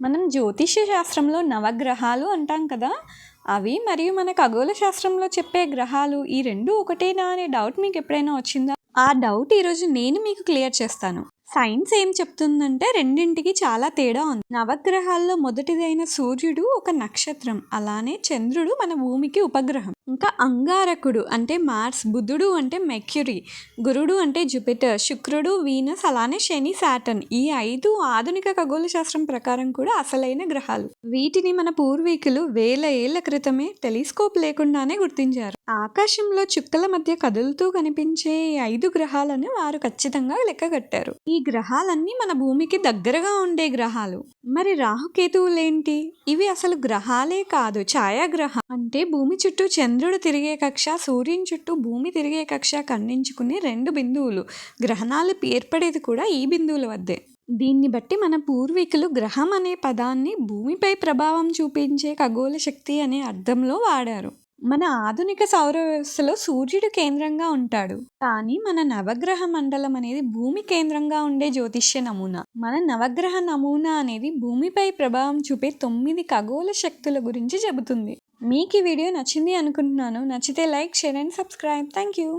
మనం జ్యోతిష్య శాస్త్రంలో నవగ్రహాలు అంటాం కదా అవి మరియు మన ఖగోళ శాస్త్రంలో చెప్పే గ్రహాలు ఈ రెండు ఒకటేనా అనే డౌట్ మీకు ఎప్పుడైనా వచ్చిందా? ఆ డౌట్ ఈరోజు నేను మీకు క్లియర్ చేస్తాను. సైన్స్ ఏం చెప్తుందంటే రెండింటికి చాలా తేడా ఉంది. నవగ్రహాల్లో మొదటిదైన సూర్యుడు ఒక నక్షత్రం అలానే చంద్రుడు మన భూమికి ఉపగ్రహం. ఇంకా అంగారకుడు అంటే మార్స్ బుధుడు అంటే మెక్యురీ గురుడు అంటే జూపిటర్ శుక్రుడు వీనస్ అలానే శని సాటర్న్ ఈ ఐదు ఆధునిక ఖగోళ శాస్త్రం ప్రకారం కూడా అసలైన గ్రహాలు. వీటిని మన పూర్వీకులు వేల ఏళ్ళ క్రితమే టెలిస్కోప్ లేకుండానే గుర్తించారు. ఆకాశంలో చుక్కల మధ్య కదులుతూ కనిపించే ఐదు గ్రహాలను వారు ఖచ్చితంగా లెక్కగట్టారు ఈ గ్రహాలన్నీ మన భూమికి దగ్గరగా ఉండే గ్రహాలు. మరి రాహుకేతువులేంటి? ఇవి అసలు గ్రహాలే కాదు ఛాయాగ్రహం. అంటే భూమి చుట్టూ చంద్రుడు తిరిగే కక్ష సూర్యుని చుట్టూ భూమి తిరిగే కక్ష ఖండించుకునే రెండు బిందువులు. గ్రహణాలు ఏర్పడేది కూడా ఈ బిందువుల వద్దే. దీన్ని బట్టి మన పూర్వీకులు గ్రహం అనే పదాన్ని భూమిపై ప్రభావం చూపించే ఖగోళ శక్తి అనే అర్థంలో వాడారు. మన ఆధునిక సౌర వ్యవస్థలో సూర్యుడు కేంద్రంగా ఉంటాడు. కానీ మన నవగ్రహ మండలం అనేది భూమి కేంద్రంగా ఉండే జ్యోతిష్య నమూనా. మన నవగ్రహ నమూనా అనేది భూమిపై ప్రభావం చూపే తొమ్మిది ఖగోళ శక్తుల గురించి చెబుతుంది. మీకు ఈ వీడియో నచ్చింది అనుకుంటున్నాను. నచ్చితే like share and subscribe. Thank you.